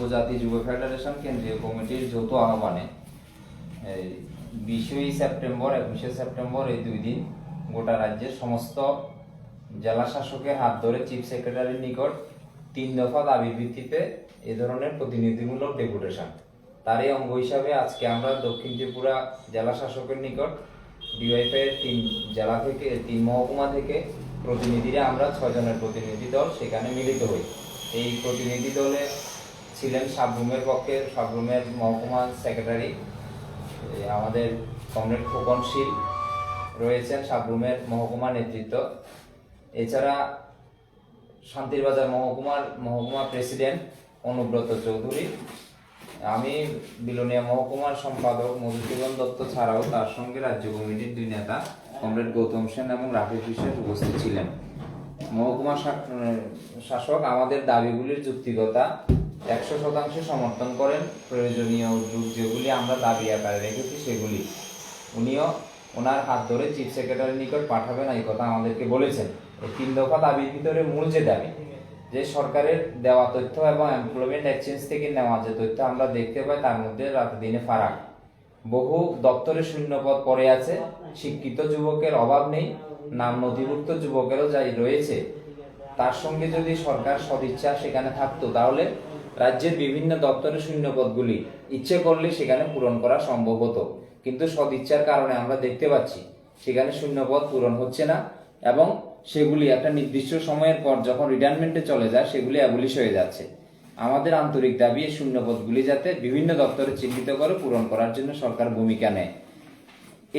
উপজাতি যুব ফেডারেশন কেন্দ্রীয় কমিটির যৌথ আহ্বানে বিশই সেপ্টেম্বর, একুশে সেপ্টেম্বর এই দুই দিন গোটা রাজ্যের সমস্ত জেলা শাসকের হাত ধরে চিফ সেক্রেটারির নিকট তিন দফা দাবির ভিত্তিতে এ ধরনের প্রতিনিধিমূলক ডেপুটেশন। তারই অঙ্গ হিসাবে আজকে আমরা দক্ষিণ ত্রিপুরা জেলা শাসকের নিকট ডিওয়াইফাই এর তিন জেলা থেকে, তিন মহকুমা থেকে প্রতিনিধিরা আমরা ছয়জনের প্রতিনিধি দল সেখানে মিলিত হই। এই প্রতিনিধি দলে ছিলেন সাবরুমের পক্ষে, সাবরুমের মহকুমা সেক্রেটারি আমাদের কমরেড খোকন শীল রয়েছেন সাবরুমের মহকুমা নেতৃত্ব। এছাড়া শান্তিরবাজার মহকুমার, মহকুমা প্রেসিডেন্ট অনুব্রত চৌধুরী। আমি বিলোনিয়া মহকুমার সম্পাদক মধুসূদন দত্ত ছাড়াও তার সঙ্গে রাজ্য কমিটির দুই নেতা, কমরেড গৌতম সেন এবং রাকেশ বিশ্বাস উপস্থিত ছিলেন। মহকুমা শাসক, আমাদের দাবিগুলির যুক্তিকতা একশো শতাংশ সমর্থন করেন প্রয়োজনীয় উদ্যোগ যেগুলি আমরা দাবি আকারে রেখেছি সেগুলি। উনিও ওনার হাত ধরে চিফ সেক্রেটারির নিকট পাঠাবেন, এই কথা আমাদেরকে বলেছেন। এই তিন দফা দাবির ভিতরে মূল যে দাবি, যে সরকারের দেওয়া তথ্য এবং এমপ্লয়মেন্ট এক্সচেঞ্জ থেকে নেওয়া যে তথ্য আমরা দেখতে পাই, তার মধ্যে রাত দিনে ফারাক। বহু দপ্তরে শূন্যপদ পড়ে আছে, শিক্ষিত যুবকের অভাব নেই, নাম নথিভুক্ত যুবকেরও যাই রয়েছে। তার সঙ্গে যদি সরকার সদিচ্ছা সেখানে থাকতো, তাহলে রাজ্যের বিভিন্ন দপ্তরের শূন্যপদগুলি ইচ্ছে করলে সেখানে পূরণ করা সম্ভব হতো। কিন্তু সদিচ্ছার কারণে আমরা দেখতে পাচ্ছি, সেখানে শূন্যপদ পূরণ হচ্ছে না এবং সেগুলি একটা নির্দিষ্ট সময়ের পর যখন রিটায়ারমেন্টে চলে যায়, সেগুলি অ্যাবলিশ হয়ে যাচ্ছে। আমাদের আন্তরিক দাবি, এই শূন্যপদগুলি যাতে বিভিন্ন দপ্তরে চিহ্নিত করে পূরণ করার জন্য সরকার ভূমিকা নেয়।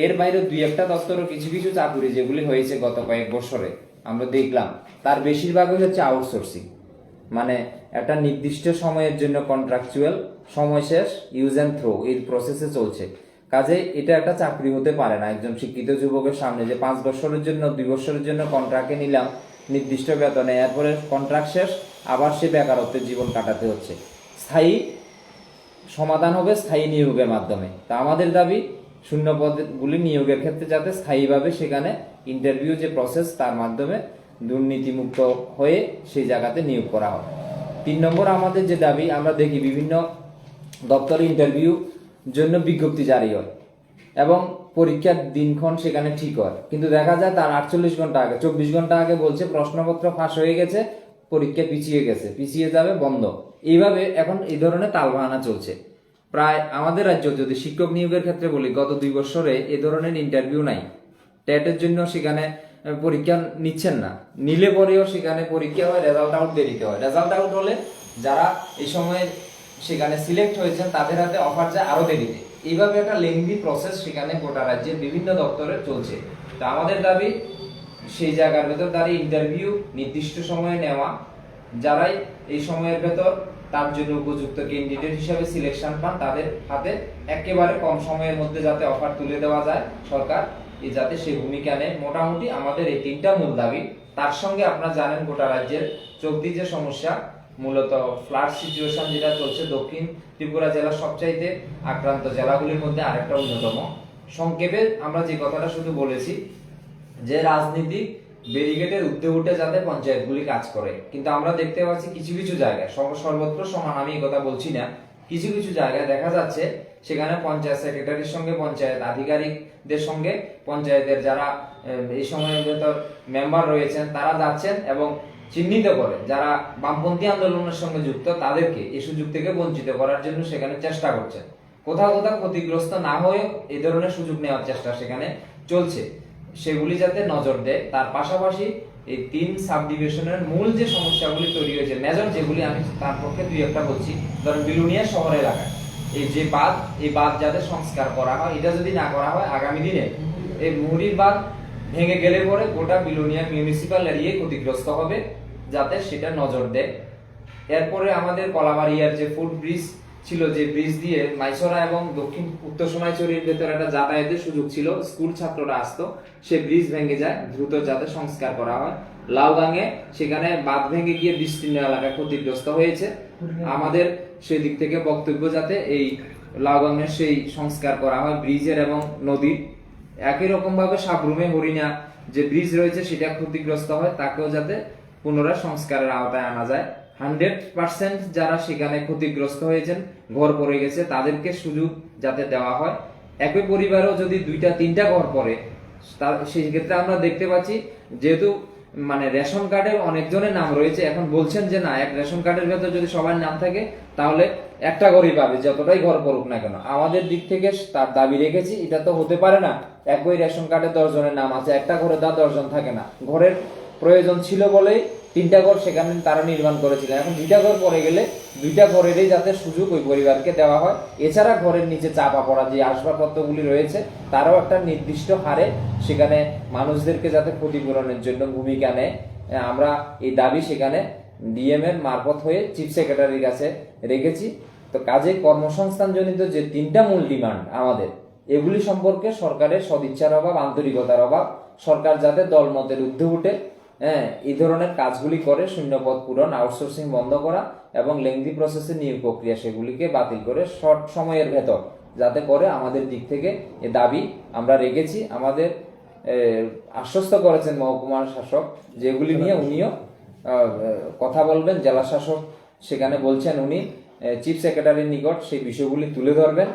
এর বাইরে দুই একটা দপ্তরও কিছু কিছু চাকুরি যেগুলি হয়েছে গত কয়েক বছরে, আমরা দেখলাম। তার বেশিরভাগই হচ্ছে আউটসোর্সিং মানে একটা নির্দিষ্ট সময়ের জন্য কন্ট্রাকচুয়াল সময় শেষ ইউজ অ্যান্ড থ্রো এই প্রসেসে চলছে। কাজে এটা একটা চাকরি হতে পারে না। একজন শিক্ষিত যুবকের সামনে যে পাঁচ বছরের জন্য, দুই বছরের জন্য কন্ট্রাক্টে নিলাম, নির্দিষ্ট বেতনে, এরপরে কন্ট্রাক্ট শেষ, আবার সে বেকারত্বের জীবন কাটাতে হচ্ছে। স্থায়ী সমাধান হবে স্থায়ী নিয়োগের মাধ্যমে। তা আমাদের দাবি, শূন্য পদগুলি নিয়োগের ক্ষেত্রে যাতে স্থায়ীভাবে সেখানে ইন্টারভিউ যে প্রসেস তার মাধ্যমে দুর্নীতিমুক্ত হয়ে সেই জায়গাতে নিয়োগ করা হয়। তিন নম্বর, আমাদের যে দাবি, আমরা দেখি বিভিন্ন দপ্তরে ইন্টারভিউ জন্য বিজ্ঞপ্তি জারি হয় এবং পরীক্ষার দিনক্ষণ সেখানে ঠিক হয়। কিন্তু দেখা যায় তার আটচল্লিশ ঘণ্টা আগে, চব্বিশ ঘণ্টা আগে বলছে, প্রশ্নপত্র ফাঁস হয়ে গেছে, পরীক্ষা পিছিয়ে গেছে, পিছিয়ে যাবে, বন্ধ। এইভাবে এখন এই ধরনের তালবাহানা চলছে। প্রায় আমাদের রাজ্য, যদি শিক্ষক নিয়োগের ক্ষেত্রে বলি, গত দুই বছরে এ ধরনের ইন্টারভিউ নাই। টেটের জন্য সেখানে পরীক্ষা নিচ্ছেন না। নিলে পরেও সেখানে পরীক্ষা হয় রেজাল্ট আউট দেরিতে হয়। রেজাল্ট আউট হলে যারা এই সময় সেখানে সিলেক্ট হয়েছেন, তাদের হাতে অফার যায় আরও দেরিতে। এইভাবে একটা লেংদি প্রসেস সেখানে গোটা রাজ্যের বিভিন্ন দপ্তরে চলছে। তা আমাদের দাবি, সেই জায়গার ভেতর দাঁড়িয়ে ইন্টারভিউ নির্দিষ্ট সময়ে নেওয়া, যারাই এই সময়ের ভেতর তার জন্য উপযুক্ত ক্যান্ডিডেট হিসাবে সিলেকশন পান, তাদের হাতে একেবারে কম সময়ের মধ্যে যাতে অফার তুলে দেওয়া যায় সরকার। যাতে সে ভূমিকা নেয়। মোটামুটি আমাদের এই তিনটা মূল দাবি। তার সঙ্গে আপনারা জানেন গোটা রাজ্যের চলতি যে সমস্যা, মূলত ফ্লাড সিচুয়েশন যেটা চলছে দক্ষিণ ত্রিপুরা জেলার সবচাইতে আক্রান্ত জেলাগুলির মধ্যে আরেকটা অন্যতম। সংক্ষেপে আমরা যে কথাটা শুধু বলেছি, যে রাজনীতি ব্যারিকেডের উঠতে উঠে যাতে পঞ্চায়েতগুলি কাজ করে। কিন্তু আমরা দেখতে পাচ্ছি কিছু কিছু জায়গায় সর্বত্র সমান, আমি কথা বলছি না, কিছু কিছু জায়গায় দেখা যাচ্ছে সেখানে পঞ্চায়েত সেক্রেটারির সঙ্গে, পঞ্চায়েত আধিকারিকদের সঙ্গে, পঞ্চায়েতের যারা এই সময়ের ভেতর মেম্বার রয়েছেন, তারা যাচ্ছেন এবং চিহ্নিত করে, যারা বামপন্থী আন্দোলনের সঙ্গে যুক্ত, তাদেরকে এই সুযোগ থেকে বঞ্চিত করার জন্য সেখানে চেষ্টা করছেন। কোথাও কোথাও ক্ষতিগ্রস্ত না হয়ে এই ধরনের সুযোগ নেওয়ার চেষ্টা সেখানে চলছে। সেগুলি যাতে নজর দেয়, তার পাশাপাশি এই তিন সাব ডিভিশনের মূল যে সমস্যাগুলি তৈরি হয়েছে মেজর যেগুলি আমি তার পক্ষে দুই একটা বলছি, ধরেন বিলুনিয়া শহর এলাকায়। এই যে বাঁধ এই বাঁধ যাতে সংস্কার করা হয়, এটা যদি না করা হয়, আগামী দিনে এই মুহুরির বাঁধ ভেঙে গেলে পরে গোটা বিলুনিয়া মিউনিসিপাল এরিয়ায় ক্ষতিগ্রস্ত হবে, যাতে সেটা নজর দেয়। এরপরে আমাদের কলাবাড়িয়ার যে ফুড ব্রিজ ছিল, যে ব্রিজ দিয়ে মাইসরা এবং দক্ষিণ, উত্তর সোনাইচুরির ভেতরে একটা যাতায়াতের সুযোগ ছিল, স্কুল ছাত্ররা আসতো, সে ব্রিজ ভেঙে যায়, দ্রুত যাতে সংস্কার করা হয়। লাউগাঙে সেখানে বাঁধ ভেঙে গিয়ে বিস্তীর্ণ এলাকা ক্ষতিগ্রস্ত হয়েছে। আমাদের সেই দিক থেকে বক্তব্য যাতে এই লাউগাঙের সেই সংস্কার করা হয় ব্রিজের এবং নদীর। একই রকম ভাবে সাবরুমে হরিণা যে ব্রিজ রয়েছে সেটা ক্ষতিগ্রস্ত হয় তাকেও যাতে পুনরায় সংস্কারের আওতায় আনা যায়। হান্ড্রেড পার্সেন্ট যারা সেখানে ক্ষতিগ্রস্ত হয়েছেন ঘর পড়ে গেছে তাদেরকে সুযোগ যাতে দেওয়া হয়। একই পরিবারেও যদি দুইটা তিনটা ঘর পড়ে তার সেই ক্ষেত্রে আমরা দেখতে পাচ্ছি যেহেতু মানে রেশন কার্ডে অনেকজনের নাম রয়েছে। এখন বলছেন যে না, এক রেশন কার্ডের ভেতর যদি সবার নাম থাকে, তাহলে একটা ঘরই পাবে, যতটাই ঘর করুক না কেন। আমাদের দিক থেকে তার দাবি রেখেছি, এটা তো হতে পারে না। একই রেশন কার্ডে দশজনের নাম আছে, একটা ঘরে তার দশজন থাকে না। ঘরের প্রয়োজন ছিল বলেই তিনটা ঘর সেখানে তারা নির্মাণ করেছিলেন। এখন দুইটা ঘর পড়ে গেলে দুইটা ঘরেরই যাতে সুযোগ ওই পরিবারকে দেওয়া হয়। এছাড়া ঘরের নিচে চাপা পড়া যে আসবাবপত্রগুলি রয়েছে, তারাও একটা নির্দিষ্ট হারে সেখানে মানুষদেরকে যাতে ক্ষতিপূরণের জন্য ভূমিকা নেয়। আমরা এই দাবি সেখানে ডিএম এর মারফত হয়ে চিফ সেক্রেটারির কাছে রেখেছি। তো কাজে কর্মসংস্থানজনিত যে তিনটা মূল ডিমান্ড আমাদের, এগুলি সম্পর্কে সরকারের সদিচ্ছার অভাব, আন্তরিকতার অভাব, সরকার যাতে দলমতের ঊর্ধ্বে উঠে হ্যাঁ এই ধরনের কাজগুলি করে শূন্যপদ পূরণ আউটসোর্সিং বন্ধ করা এবং লেংদি প্রসেসের নিয়োগ প্রক্রিয়া সেগুলিকে বাতিল করে শর্ট সময়ের ভেতর, যাতে করে আমাদের দিক থেকে এ দাবি আমরা রেখেছি। আমাদের আশ্বস্ত করেছেন মহকুমার শাসক যেগুলি নিয়ে উনিও কথা বলবেন। জেলা শাসক সেখানে বলছেন উনি চিফ সেক্রেটারির নিকট সেই বিষয়গুলি তুলে ধরবেন।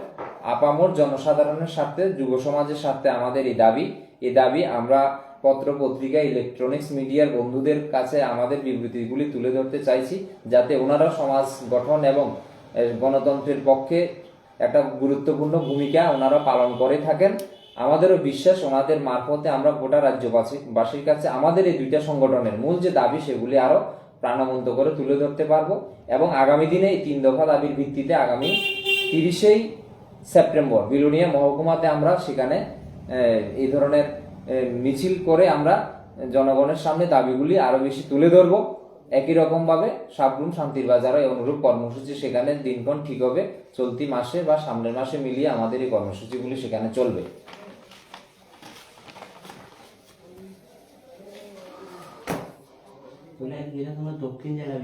আপামর জনসাধারণের স্বার্থে, যুব সমাজের স্বার্থে আমাদের এই দাবি এই দাবি আমরা পত্র পত্রিকা ইলেকট্রনিক্স মিডিয়ার বন্ধুদের কাছে আমাদের বিবৃতিগুলি তুলে ধরতে চাইছি, যাতে ওনারা সমাজ গঠন এবং গণতন্ত্রের পক্ষে একটা গুরুত্বপূর্ণ ভূমিকা ওনারা পালন করে থাকেন। আমাদেরও বিশ্বাস ওনাদের মারফতে আমরা গোটা রাজ্যবাসী বাসীর কাছে আমাদের এই দুইটা সংগঠনের মূল যে দাবি, সেগুলি আরও প্রাণবন্ত করে তুলে ধরতে পারব এবং আগামী দিনে এই তিন দফা দাবির ভিত্তিতে আগামী তিরিশেই সেপ্টেম্বর, বিলুনিয়া মহকুমাতে আমরা সেখানে এই ধরনের মিছিল করে আমরা জনগণের সামনে দাবিগুলি আরও বেশি তুলে ধরবো। একই রকম ভাবে সাবরুম শান্তির বাজারে অনুরূপ কর্মসূচি সেখানে দিনক্ষণ ঠিক হবে। চলতি মাসে বা সামনের মাসে মিলিয়ে আমাদের এই কর্মসূচিগুলি সেখানে চলবে। দক্ষিণ জেলা